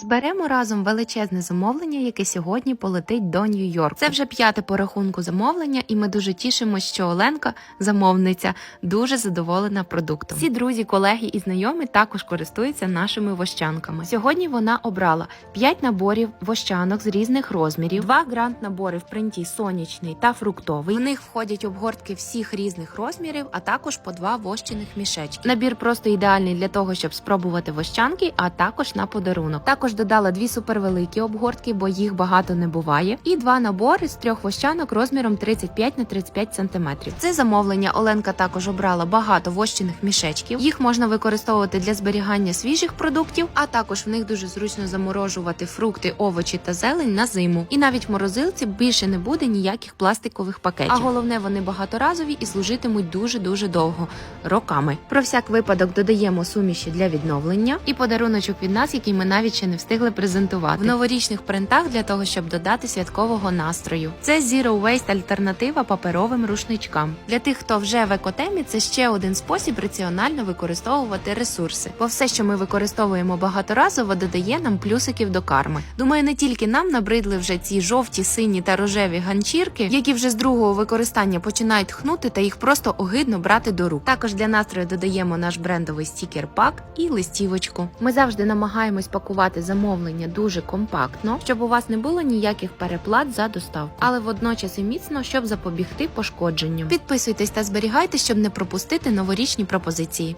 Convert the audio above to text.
Зберемо разом величезне замовлення, яке сьогодні полетить до Нью-Йорку. Це вже п'яте по рахунку замовлення, і ми дуже тішимося, що Оленка, замовниця, дуже задоволена продуктом. Всі друзі, колеги і знайомі також користуються нашими вощанками. Сьогодні вона обрала 5 наборів вощанок з різних розмірів, два грант набори в принті сонячний та фруктовий. В них входять обгортки всіх різних розмірів, а також по два вощених мішечки. Набір просто ідеальний для того, щоб спробувати вощанки, а також на подарунок. Також додала дві супервеликі обгортки, бо їх багато не буває, і два набори з трьох вощанок розміром 35 на 35 см. Це замовлення Оленка також обрала багато вощених мішечків. Їх можна використовувати для зберігання свіжих продуктів, а також в них дуже зручно заморожувати фрукти, овочі та зелень на зиму. І навіть в морозилці більше не буде ніяких пластикових пакетів. А головне, вони багаторазові і служитимуть дуже дуже довго роками. Про всяк випадок додаємо суміші для відновлення і подаруночок від нас, який ми навіть ще не встигли презентувати в новорічних принтах для того, щоб додати святкового настрою. Це Zero Waste альтернатива паперовим рушничкам. Для тих, хто вже в екотемі, це ще один спосіб раціонально використовувати ресурси. Бо все, що ми використовуємо багаторазово, додає нам плюсиків до карми. Думаю, не тільки нам набридли вже ці жовті, сині та рожеві ганчірки, які вже з другого використання починають хнути та їх просто огидно брати до рук. Також для настрою додаємо наш брендовий стікер-пак і листівочку. Ми завжди намагаємось пакувати замовлення дуже компактно, щоб у вас не було ніяких переплат за доставку, але водночас і міцно, щоб запобігти пошкодженням. Підписуйтесь та зберігайте, щоб не пропустити новорічні пропозиції.